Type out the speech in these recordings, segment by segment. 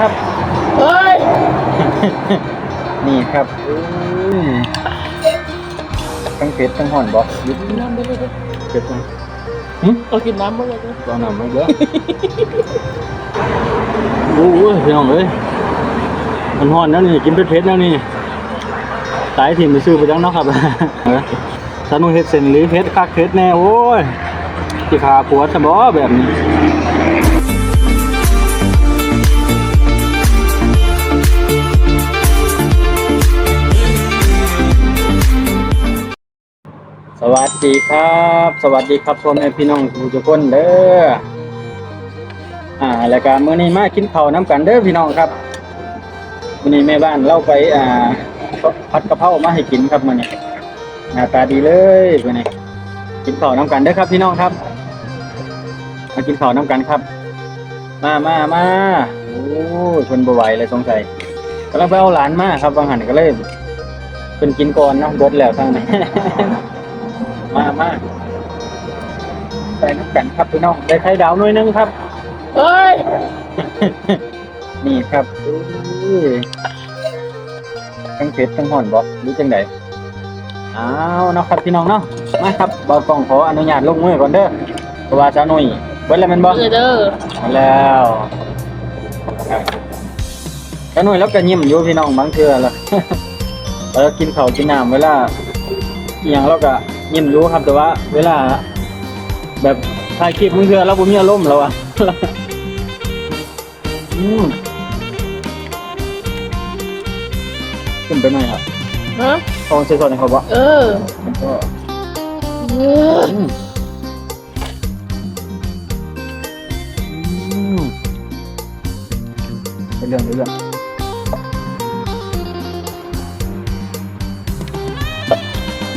ครับ เฮ้ย นี่ครับอุ้ยทั้งเผ็ดทั้งห่อนบอกยุบกินน้ำไปเลยดิเผ็ดทั้งเอากินน้ำไปเลยดิตอนน้ำไม่เยอะ โอ้ยพี่น้องเอ้ยมันห่อนแล้วนี่กินเผ็ดๆแล้วนี่สายถิ่นไปซื้อไปจังเนาะครับเออสนุกเฮ็ดเส้นหรือเผ็ดคักเผ็ดแน่โอ้ยสิขาปวดซะบ่แบบนี้ สวัสดีครับ สวัสดีครับพ่อแม่พี่น้องทุกคนเด้ออ่ารายการมื้อนี้มากินข้าวน้ำกันเด้อพี่น้องครับมื้อนี้แม่บ้านเล่าไปอ่าผัดกะเพรามาให้กินครับมื้อนี้หน้าตาดีเลยมื้อนี้กินข้าวน้ำกันเด้อครับ พี่น้องครับ มากินข้าวน้ำกันครับ มามามาโอ้ยทนบ่ไหวเลยสงสัยกำลังไปเอาหลานมาครับบางหันก็เลยเป็นกินก่อนเนาะบดแล้วทั้งนั้น มามาใส่น้ำกันครับพี่น้องได้ไข่ดาวหน่วยหนึงครับเฮ้ยนี่ครับอุ้ยทั้งเผ็ดทั้งห่อนบอกรู้จังไดอ้าวเนาะครับพี่น้องเนาะมาครับเบากล้องขออนุญาตลงมือก่อนเด้อเพราะว่าเจ้าหนุ่ยเบิดแล้วแมันบอก เออเด้อมาแล้วครับเจ้าหนุ่ยแล้วก็ยิ้มอยู่พี่น้องบางเทื่อละ แล้วกินข้าวกินน้ำเวลาอหย่างเราก็ ยิ้มอยู่ครับ แต่ว่า เวลา แบบถ่ายคลิปบางเทื่อเราบ่มีอารมณ์แล้วอะอืมขึ้นไปหน่อยครับฮะลองใส่ซอสให้เขาบ่เออมันก็เอออืมอืมเป็นเรื่องเป็นเรื่อง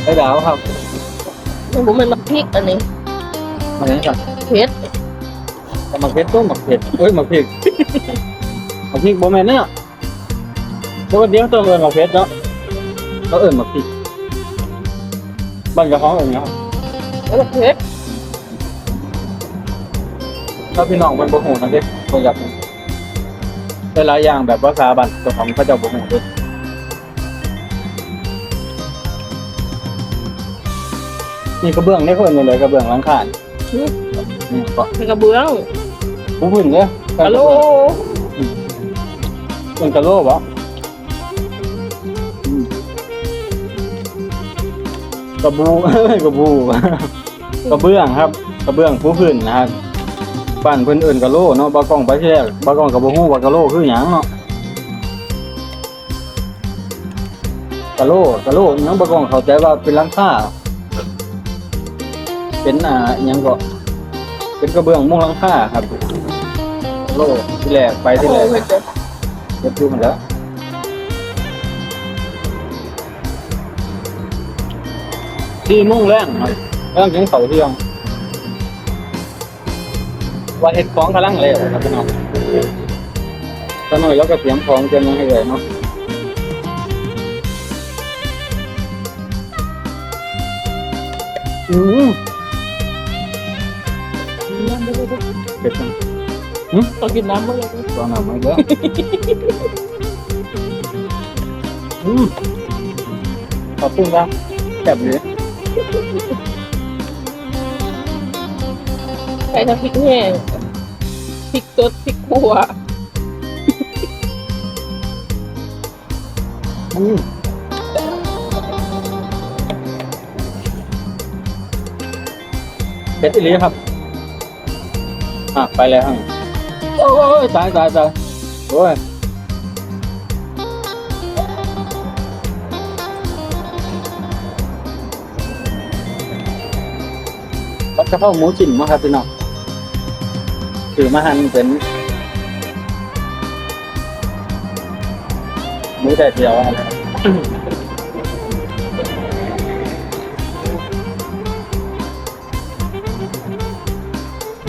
ไอ้ดาวครับ มันผมเป็นมักพริกอันนี้มาอย่างนี้ครับเผ็ดหมักเผ็ดต้มหมักเผ็ดเอ้ยหมักพริกหมักพริกบ่แม่นเนาะปกติเขาต้องเอิ้นหมักเผ็ดเนาะเขาเอิ้นหมักพริกบ้านกับของเอิ้นเนาะแล้วก็เผ็ดถ้าพี่น้องเป็นบ่ฮู้นะเด้บ่อยากรู้หลายๆอย่างแบบภาษาบ้านเจ้าของเขาเจ้าบ่ฮู้เด้ นี่กระเบื้องนี่เขาเอิ้นว่าอะไรกระเบื้องหลังคานี่นี่ก็เป็นกระเบื้องผู้พื้นเด้อฮัลโหลเป็นกะโหลบ่อืมกระบูกระบูกระเบื้องครับ กระเบื้องผู้พื้นนะครับบ้านเพิ่นเอิ้นกะโหลเนาะบ่กล้องไปที่แรกบ่กล้องก็บ่ฮู้ว่ากะโหลคือหยังเนาะกะโหลกะโหลอิหยังบ่กล้องเข้าใจว่าเป็นหลังคา เป็นอ่ายังก็เป็นกระเบื้องมุงหลังคาครับโหลที่แรกไปที่แรกเดเลยเก็บดูมันแล้วสี่โมงแรงครับเรื่องกินเขาเที่ยงว่าเห็ดของกำลังเลยครับพี่น้องตอนหน่อยแล้วก็เตรียมของเตรียมยังให้เลยเนาะอืมกิ นน้ำไปเลยดิเผ็ดจังเอากินน้ำไปเลยดิตอนน้ำไม่เยอะอืมขอบคุณครับแซ่บเลยใส่ทั้งพริกแห้งพริกสดพริกขั่วอืมเผ็ดอีหลีครับ อะไปเลยฮะโอ้ยตายตายตายโอ้ยผัดกะเพราหมูจิ้มมาครับพี่น้องถือมาหั่นเป็นหมูแต่เดียวครับ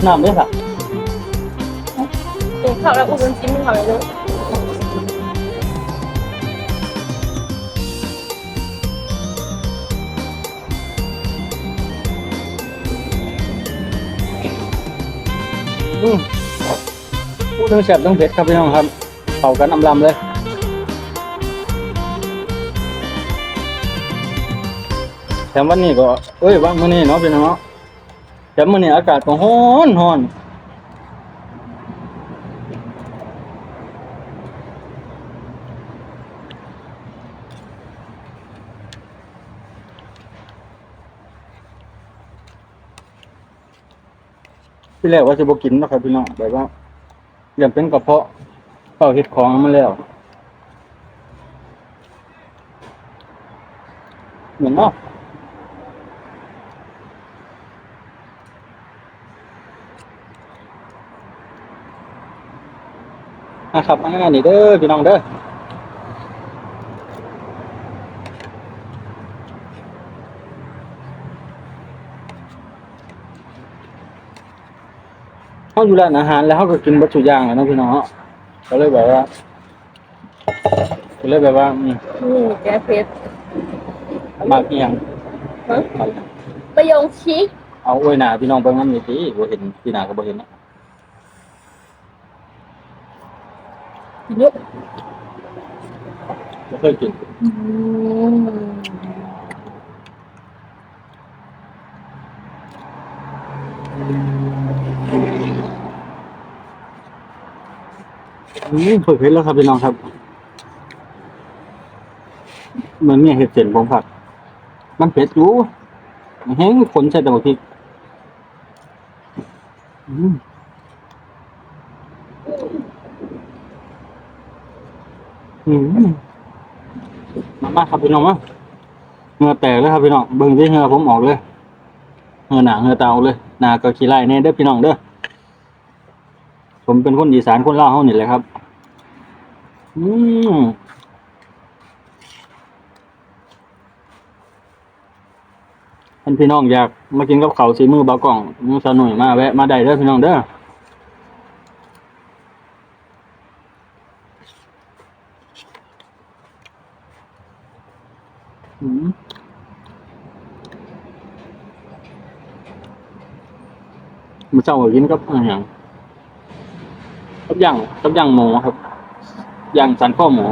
น้ำด้วยค่ะ กินข้าวแล้วอุ้มจิ้มข้าวเลยลูกพูดถึงแซ่บต้องเผ็ดครับพี่น้องครับเข้ากันอำลำเลยแถมวันนี้ก็เอ้ยวันมื้อนี้เนาะพี่น้องเนาะแถมมื้อนี้อากาศก็ร้อนร้อน ที่แรกว่าจะบกินนะครับพี่น้องแบบว่าเรื่องเป็นกระเพาะเข้าเฮ็ดของมาแล้วเหมือนเนาะนะครับอันนี้เด้อพี่น้องเด้อ เขาอยู่ร้านอาหารแล้วเขาก็กินบัตถุกอย่างแล้วเนาะพี่น้องเนาะก็เลยแบบว่าก็เลยแบบว่าอืมนี่แกเพชรมากเอียงฮะมากอิหยังประยงชิกเอาโอ้ยหนาพี่น้องไปมันมีทีบ่เห็นพี่หนาก็บ่เห็นเนาะยุกบ่เคยกิน อืม อืมเคยเผ็ดแล้วครับพี่น้องครับเหมือนเนี่ยเห็ดเส้นผมผักมันเผ็ดอยู่แห้งคนใส่แต่บ่พริกอืมอืมมามาครับพี่น้องมาเหงื่อแตกเลยครับพี่น้องเบิ่งที่เหงื่อผมออกเลยเหงื่อหนาเหงื่อเตาเลยหนาก็ขี้ไล่แน่เด้อพี่น้องเด้อผมเป็นคนอีสานคนล่าเฮานี่แหละครับ อืมท่านพี่น้องอยากมากินกับเขาสีมือเบากล่องมือสนุยมาแวะมาได้เด้อพี่น้องเด้ออืมมาเจ้าก็กินกับอะไรอย่างกับย่างกับย่างหมูครับ อย่างสันข้อหมู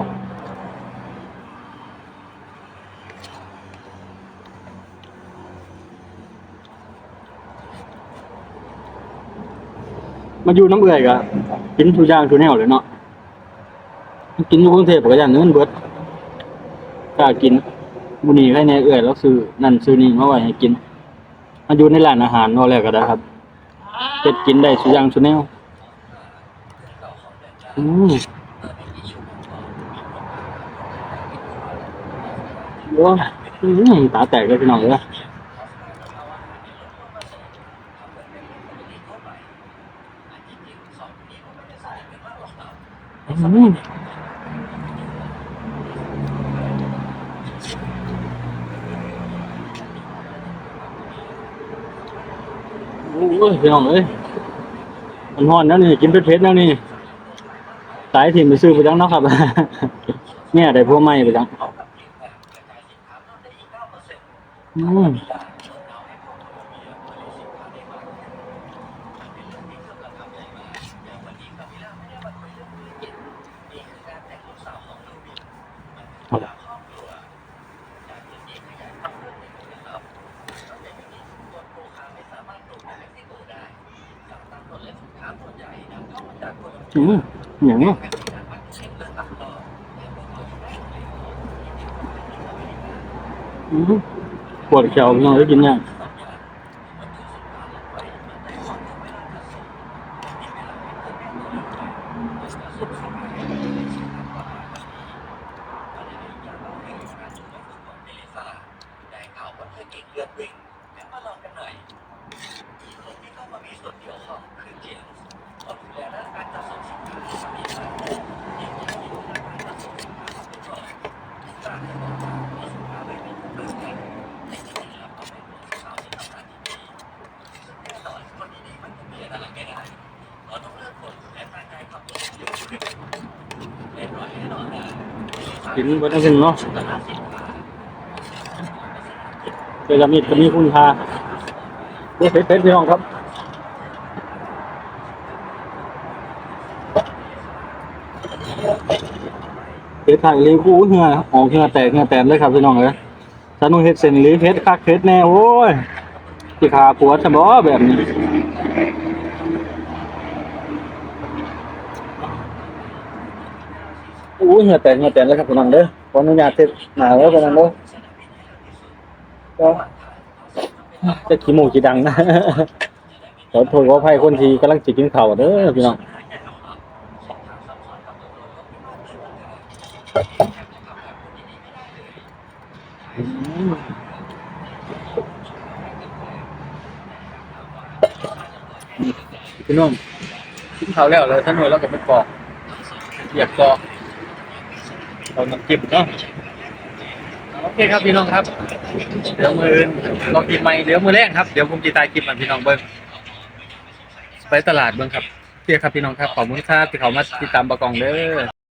มาอยู่น้ำเอื่อยกะกินทุกอย่างทุกแนวเลยเนาะกินอยู่กรุงเทพก็อย่างเงินเบิดกล้ากินบุนีให้ในเอื่อยแล้วซื้อนั่นซื้อนี่มาไว้ให้กินมาอยู่ในร้านอาหารว่าแล้วก็ได้ครับเจ็ดกินได้ทุย่างทุแนวอืม ว้าอืมตาแตกเลยพี่น้องเลยอืมโอ้ยพี่น้องเอ้ยมันฮ้อนแล้วนี่กินเผ็ดๆแล้วนี่ สายถิ่มไปซื้อไปจังเนาะครับ เนี่ยได้พวกใหม่ไปจัง อืมอืมอย่างนี้อืม วดแขวพี่น้องได้กินยังกิ นบนนั้นเนาะเจลามิดก็มีคุณค่าเด็ดเผ็ดพี่น้องครับเฮ็ดไทยลีกูเหงือออกเหงือแตกเหงือแตนเลยครับพี่น้องเอ้ยสนุเฮ็ดเส้นลีเฮ็ดคักเฮ็ดแน่โอ้ยสิขาปวดซะบ่แบบนี้ อู้เหงื่อแตกเหงื่อแตนเลยครับพี่น้องเด้อขออนุญาตเฮ็ดหนาแล้วพี่น้องเด้อก็จะขี้หมูขี้ดังนะขอโทษขออภัยคนที่กำลังจิกินข้าวเด้อพี่น้องพี่น้องกินข้าวแล้วเลยท่านหน่วยแล้วก็ไปกรอกอยากกรอก เราน้ำจิ้มเนาะโอเคครับพี่น้องครับ เดี๋ยวมืออื่นลองกินใหม่เดี๋ยวมือแรกครับ เดี๋ยวผมจะตายกินมันพี่น้องเบิ้งไปตลาดเบิ้งครับเพียครับพี่น้องครับขอบคุณครับที่เขามาติดตามประกองเด้อ